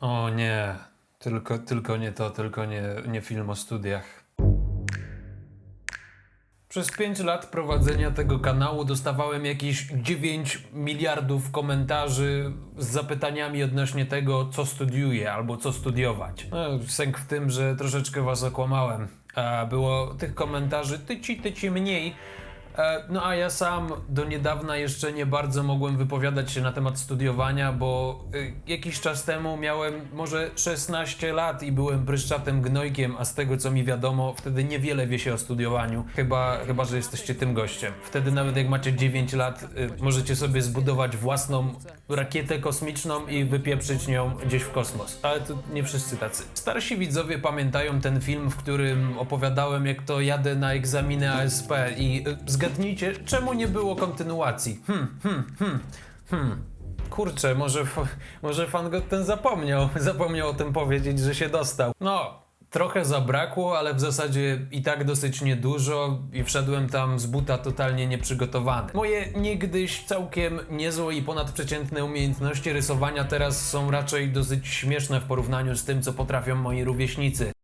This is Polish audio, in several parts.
O nie, tylko, tylko nie to, tylko nie, nie film o studiach. Przez 5 lat prowadzenia tego kanału dostawałem jakieś 9 miliardów komentarzy z zapytaniami odnośnie tego, co studiuję albo co studiować. No, sęk w tym, że troszeczkę was okłamałem. A było tych komentarzy tyci, tyci mniej. E, No a ja sam do niedawna jeszcze nie bardzo mogłem wypowiadać się na temat studiowania, bo y, jakiś czas temu miałem może 16 lat i byłem pryszczatym gnojkiem, a z tego co mi wiadomo, wtedy niewiele wie się o studiowaniu, chyba, chyba że jesteście tym gościem. Wtedy nawet jak macie 9 lat, y, możecie sobie zbudować własną rakietę kosmiczną i wypieprzyć nią gdzieś w kosmos. Ale to nie wszyscy tacy. Starsi widzowie pamiętają ten film, w którym opowiadałem, jak to jadę na egzaminy ASP i y, zgadnijcie, czemu nie było kontynuacji? Hmm, hmm, hmm, hmm. Kurczę, może, może fan go ten zapomniał. Zapomniał o tym powiedzieć, że się dostał. No, trochę zabrakło, ale w zasadzie i tak dosyć niedużo i wszedłem tam z buta totalnie nieprzygotowany. Moje niegdyś całkiem niezłe i ponadprzeciętne umiejętności rysowania teraz są raczej dosyć śmieszne w porównaniu z tym, co potrafią moi rówieśnicy.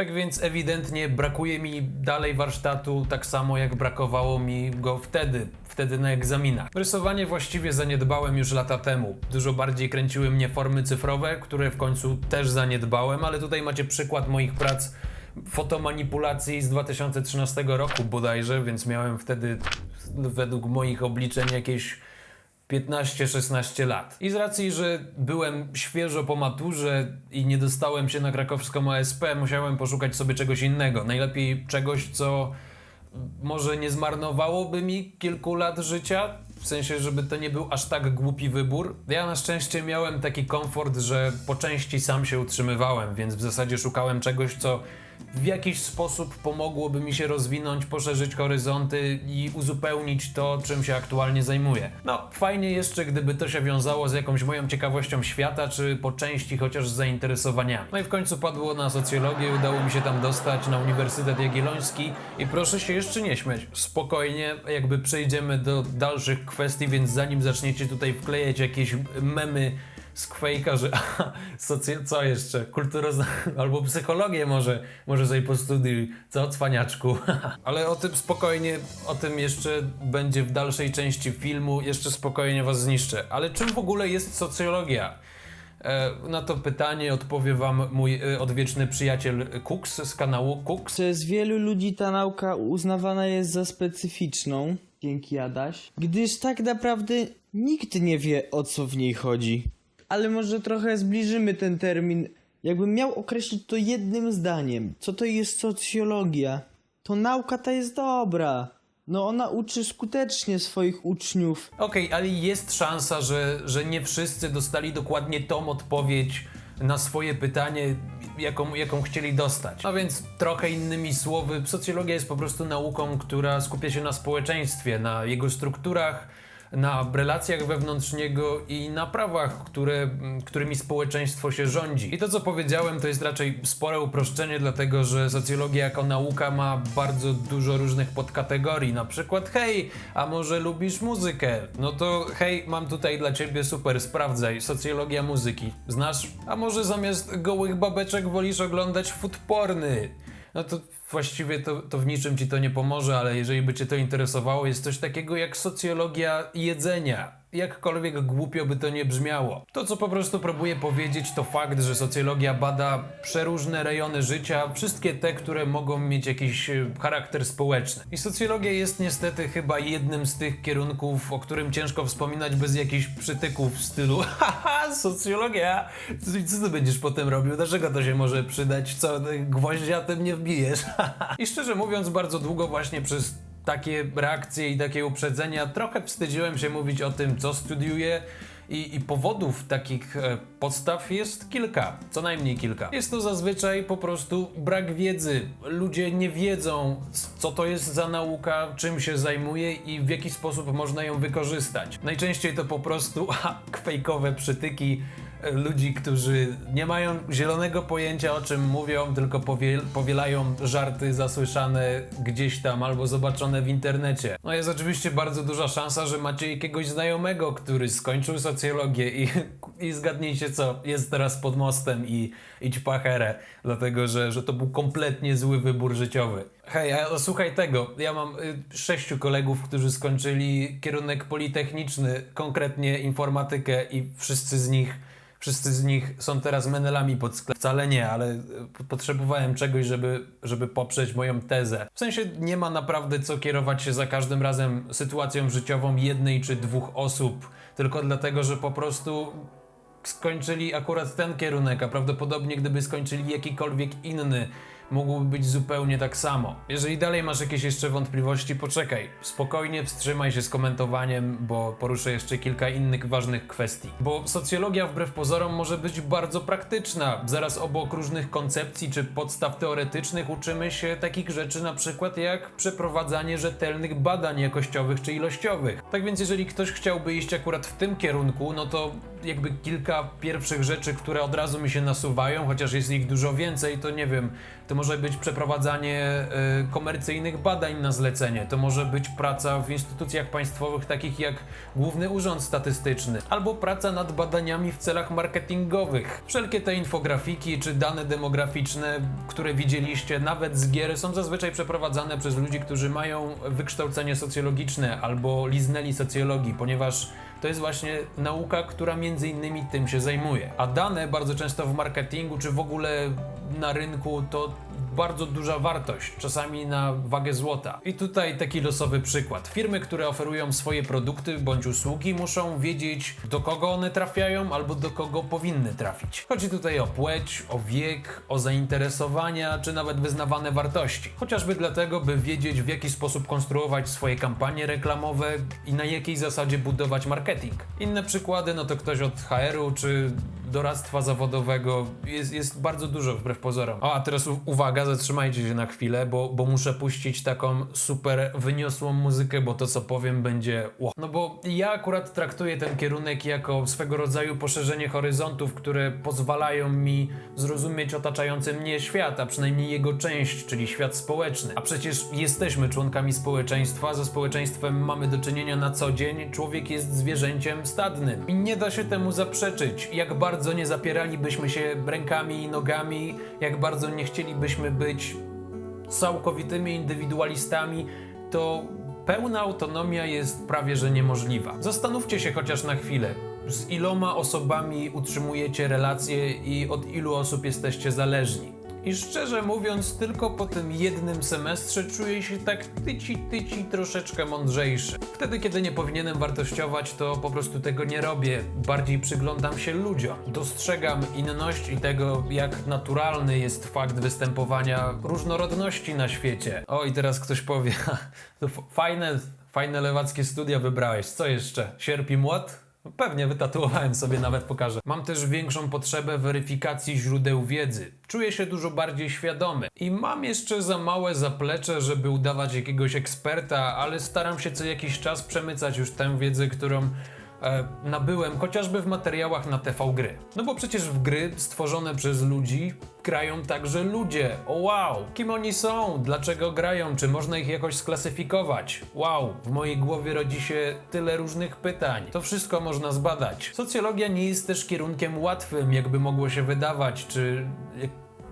Tak więc ewidentnie brakuje mi dalej warsztatu, tak samo jak brakowało mi go wtedy, wtedy na egzaminach. Rysowanie właściwie zaniedbałem już lata temu. Dużo bardziej kręciły mnie formy cyfrowe, które w końcu też zaniedbałem, ale tutaj macie przykład moich prac fotomanipulacji z 2013 roku bodajże, więc miałem wtedy według moich obliczeń jakieś 15-16 lat. I z racji, że byłem świeżo po maturze i nie dostałem się na krakowską ASP, musiałem poszukać sobie czegoś innego. Najlepiej czegoś, co może nie zmarnowałoby mi kilku lat życia. W sensie, żeby to nie był aż tak głupi wybór. Ja na szczęście miałem taki komfort, że po części sam się utrzymywałem, więc w zasadzie szukałem czegoś, co w jakiś sposób pomogłoby mi się rozwinąć, poszerzyć horyzonty i uzupełnić to, czym się aktualnie zajmuję. No, fajnie jeszcze, gdyby to się wiązało z jakąś moją ciekawością świata, czy po części chociaż z zainteresowaniami. No i w końcu padło na socjologię, udało mi się tam dostać na Uniwersytet Jagielloński i proszę się jeszcze nie śmiać. Spokojnie, jakby przejdziemy do dalszych kwestii, więc zanim zaczniecie tutaj wklejać jakieś memy z Quake'a, że socy... co jeszcze? Kulturozna... albo psychologię może, może sobie postudiuj, co cwaniaczku. Ale o tym spokojnie, o tym jeszcze będzie w dalszej części filmu, jeszcze spokojnie was zniszczę. Ale czym w ogóle jest socjologia? E, na to pytanie odpowie wam mój e, odwieczny przyjaciel Cooks z kanału Cooks. Przez wielu ludzi ta nauka uznawana jest za specyficzną, dzięki Adaś, gdyż tak naprawdę nikt nie wie o co w niej chodzi. Ale może trochę zbliżymy ten termin. Jakbym miał określić to jednym zdaniem, co to jest socjologia, to nauka ta jest dobra. No ona uczy skutecznie swoich uczniów. Okej, ale jest szansa, że, że nie wszyscy dostali dokładnie tą odpowiedź na swoje pytanie, jaką, jaką chcieli dostać. No więc trochę innymi słowy, socjologia jest po prostu nauką, która skupia się na społeczeństwie, na jego strukturach, na relacjach wewnątrz niego i na prawach, które, m, którymi społeczeństwo się rządzi. I to, co powiedziałem, to jest raczej spore uproszczenie, dlatego że socjologia jako nauka ma bardzo dużo różnych podkategorii. Na przykład, hej, a może lubisz muzykę? No to hej, mam tutaj dla ciebie super, sprawdzaj, socjologia muzyki. Znasz? A może zamiast gołych babeczek wolisz oglądać food? No to właściwie to, to w niczym ci to nie pomoże, ale jeżeli by cię to interesowało, jest coś takiego jak socjologia jedzenia. Jakkolwiek głupio by to nie brzmiało. To, co po prostu próbuję powiedzieć, to fakt, że socjologia bada przeróżne rejony życia, wszystkie te, które mogą mieć jakiś e, charakter społeczny. I socjologia jest niestety chyba jednym z tych kierunków, o którym ciężko wspominać bez jakichś przytyków w stylu haha, socjologia, co, ty będziesz potem robił, dlaczego to się może przydać, co, gwoździa tym nie wbijesz. I szczerze mówiąc, bardzo długo właśnie przez takie reakcje i takie uprzedzenia trochę wstydziłem się mówić o tym, co studiuję. I, I powodów takich e, podstaw jest kilka, co najmniej kilka. Jest to zazwyczaj po prostu brak wiedzy. Ludzie nie wiedzą, co to jest za nauka, czym się zajmuje i w jaki sposób można ją wykorzystać. Najczęściej to po prostu ha, kwejkowe przytyki ludzi, którzy nie mają zielonego pojęcia o czym mówią, tylko powie, powielają żarty zasłyszane gdzieś tam albo zobaczone w internecie. No jest oczywiście bardzo duża szansa, że macie jakiegoś znajomego, który skończył socjologię i, i zgadnijcie co, jest teraz pod mostem i idź pacherę, dlatego że, że to był kompletnie zły wybór życiowy. Hej, a słuchaj tego, ja mam y, sześciu kolegów, którzy skończyli kierunek politechniczny, konkretnie informatykę i wszyscy z nich Wszyscy z nich są teraz menelami pod sklep. Wcale nie, ale y, potrzebowałem czegoś, żeby, żeby poprzeć moją tezę. W sensie nie ma naprawdę co kierować się za każdym razem sytuacją życiową jednej czy dwóch osób, tylko dlatego, że po prostu skończyli akurat ten kierunek, a prawdopodobnie gdyby skończyli jakikolwiek inny, mógłby być zupełnie tak samo. Jeżeli dalej masz jakieś jeszcze wątpliwości, poczekaj. Spokojnie wstrzymaj się z komentowaniem, bo poruszę jeszcze kilka innych ważnych kwestii. Bo socjologia wbrew pozorom może być bardzo praktyczna. Zaraz obok różnych koncepcji czy podstaw teoretycznych uczymy się takich rzeczy na przykład jak przeprowadzanie rzetelnych badań jakościowych czy ilościowych. Tak więc jeżeli ktoś chciałby iść akurat w tym kierunku, no to jakby kilka pierwszych rzeczy, które od razu mi się nasuwają, chociaż jest ich dużo więcej, to nie wiem, to może być przeprowadzanie y, komercyjnych badań na zlecenie, to może być praca w instytucjach państwowych takich jak Główny Urząd Statystyczny, albo praca nad badaniami w celach marketingowych. Wszelkie te infografiki czy dane demograficzne, które widzieliście nawet z gier, są zazwyczaj przeprowadzane przez ludzi, którzy mają wykształcenie socjologiczne albo liznęli socjologii, ponieważ to jest właśnie nauka, która między innymi tym się zajmuje. A dane bardzo często w marketingu czy w ogóle na rynku to bardzo duża wartość, czasami na wagę złota. I tutaj taki losowy przykład. Firmy, które oferują swoje produkty bądź usługi, muszą wiedzieć, do kogo one trafiają albo do kogo powinny trafić. Chodzi tutaj o płeć, o wiek, o zainteresowania czy nawet wyznawane wartości. Chociażby dlatego, by wiedzieć, w jaki sposób konstruować swoje kampanie reklamowe i na jakiej zasadzie budować marketing. Inne przykłady, no to ktoś od HR-u czy doradztwa zawodowego jest, jest bardzo dużo wbrew pozorom. O, a teraz uwaga, zatrzymajcie się na chwilę, bo, bo muszę puścić taką super wyniosłą muzykę, bo to co powiem będzie ło. No bo ja akurat traktuję ten kierunek jako swego rodzaju poszerzenie horyzontów, które pozwalają mi zrozumieć otaczający mnie świat, a przynajmniej jego część, czyli świat społeczny. A przecież jesteśmy członkami społeczeństwa, ze społeczeństwem mamy do czynienia na co dzień, człowiek jest zwierzęciem stadnym. I nie da się temu zaprzeczyć. Jak bardzo nie zapieralibyśmy się rękami i nogami, jak bardzo nie chcielibyśmy być całkowitymi indywidualistami, to pełna autonomia jest prawie że niemożliwa. Zastanówcie się chociaż na chwilę, z iloma osobami utrzymujecie relacje i od ilu osób jesteście zależni. I szczerze mówiąc, tylko po tym jednym semestrze czuję się tak tyci, tyci troszeczkę mądrzejszy. Wtedy, kiedy nie powinienem wartościować, to po prostu tego nie robię. Bardziej przyglądam się ludziom. Dostrzegam inność i tego, jak naturalny jest fakt występowania różnorodności na świecie. O, i teraz ktoś powie, to fajne, fajne lewackie studia wybrałeś. Co jeszcze? Sierp i młot? No Pewnie wytatuowałem sobie, nawet pokażę. Mam też większą potrzebę weryfikacji źródeł wiedzy. Czuję się dużo bardziej świadomy. I mam jeszcze za małe zaplecze, żeby udawać jakiegoś eksperta, ale staram się co jakiś czas przemycać już tę wiedzę, którą e, nabyłem chociażby w materiałach na TV gry. No bo przecież w gry stworzone przez ludzi grają także ludzie. O wow! Kim oni są? Dlaczego grają? Czy można ich jakoś sklasyfikować? Wow! W mojej głowie rodzi się tyle różnych pytań. To wszystko można zbadać. Socjologia nie jest też kierunkiem łatwym, jakby mogło się wydawać, czy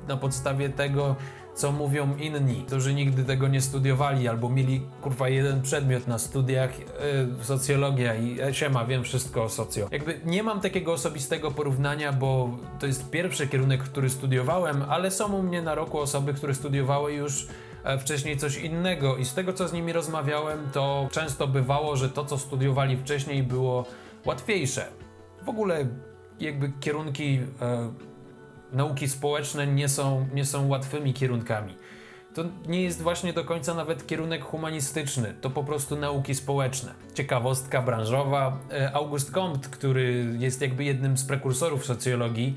na podstawie tego co mówią inni, którzy nigdy tego nie studiowali albo mieli kurwa jeden przedmiot na studiach yy, socjologia i e, siema, wiem wszystko o socjo. Jakby nie mam takiego osobistego porównania, bo to jest pierwszy kierunek, który studiowałem, ale są u mnie na roku osoby, które studiowały już e, wcześniej coś innego i z tego co z nimi rozmawiałem, to często bywało, że to co studiowali wcześniej było łatwiejsze. W ogóle jakby kierunki nauki społeczne nie są, nie są łatwymi kierunkami. To nie jest właśnie do końca nawet kierunek humanistyczny, to po prostu nauki społeczne. Ciekawostka branżowa. e, August Comte, który jest jakby jednym z prekursorów socjologii,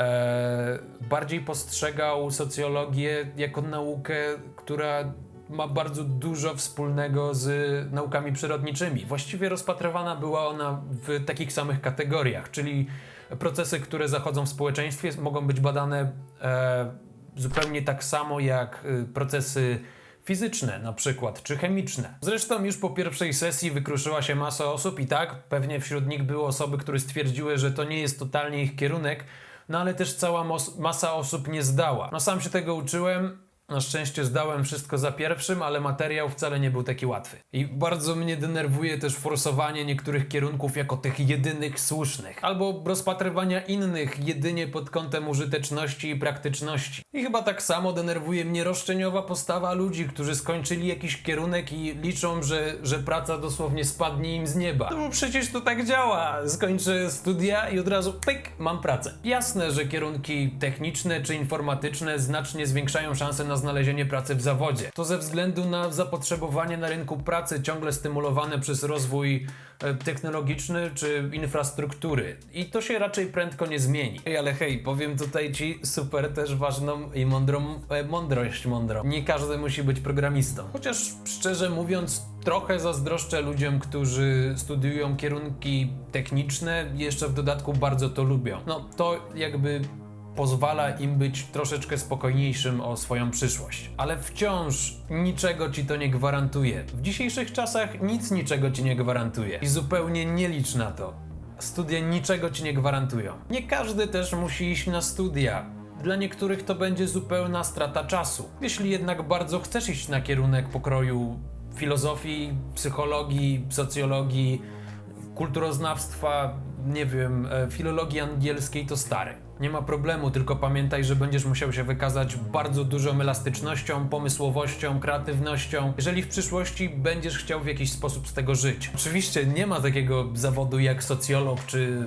e, bardziej postrzegał socjologię jako naukę, która ma bardzo dużo wspólnego z naukami przyrodniczymi. Właściwie rozpatrywana była ona w takich samych kategoriach, czyli procesy, które zachodzą w społeczeństwie, mogą być badane e, zupełnie tak samo jak y, procesy fizyczne na przykład, czy chemiczne. Zresztą już po pierwszej sesji wykruszyła się masa osób i tak, pewnie wśród nich były osoby, które stwierdziły, że to nie jest totalnie ich kierunek, no ale też cała masa osób nie zdała. No sam się tego uczyłem, na szczęście zdałem wszystko za pierwszym, ale materiał wcale nie był taki łatwy. I bardzo mnie denerwuje też forsowanie niektórych kierunków jako tych jedynych słusznych, albo rozpatrywania innych jedynie pod kątem użyteczności i praktyczności. I chyba tak samo denerwuje mnie roszczeniowa postawa ludzi, którzy skończyli jakiś kierunek i liczą, że, że praca dosłownie spadnie im z nieba. No bo przecież to tak działa. Skończę studia i od razu pyk, mam pracę. Jasne, że kierunki techniczne czy informatyczne znacznie zwiększają szanse na znalezienie pracy w zawodzie. To ze względu na zapotrzebowanie na rynku pracy ciągle stymulowane przez rozwój e, technologiczny czy infrastruktury. I to się raczej prędko nie zmieni. Ej, ale hej, powiem tutaj ci super też ważną i mądrą e, mądrość mądrą. Nie każdy musi być programistą. Chociaż szczerze mówiąc, trochę zazdroszczę ludziom, którzy studiują kierunki techniczne jeszcze w dodatku bardzo to lubią. No to jakby pozwala im być troszeczkę spokojniejszym o swoją przyszłość. Ale wciąż niczego ci to nie gwarantuje. W dzisiejszych czasach nic niczego ci nie gwarantuje. I zupełnie nie licz na to. Studia niczego ci nie gwarantują. Nie każdy też musi iść na studia. Dla niektórych to będzie zupełna strata czasu. Jeśli jednak bardzo chcesz iść na kierunek pokroju filozofii, psychologii, socjologii, kulturoznawstwa, nie wiem, e, filologii angielskiej, to stary. Nie ma problemu, tylko pamiętaj, że będziesz musiał się wykazać bardzo dużą elastycznością, pomysłowością, kreatywnością, jeżeli w przyszłości będziesz chciał w jakiś sposób z tego żyć. Oczywiście nie ma takiego zawodu jak socjolog czy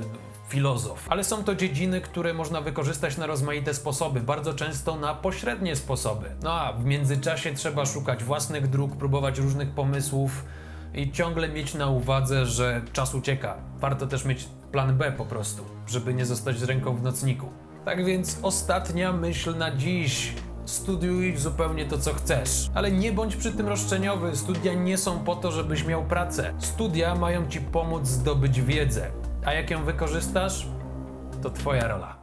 filozof, ale są to dziedziny, które można wykorzystać na rozmaite sposoby, bardzo często na pośrednie sposoby. No a w międzyczasie trzeba szukać własnych dróg, próbować różnych pomysłów i ciągle mieć na uwadze, że czas ucieka. Warto też mieć plan B po prostu, żeby nie zostać z ręką w nocniku. Tak więc ostatnia myśl na dziś. Studiuj zupełnie to, co chcesz. Ale nie bądź przy tym roszczeniowy. Studia nie są po to, żebyś miał pracę. Studia mają ci pomóc zdobyć wiedzę. A jak ją wykorzystasz, to twoja rola.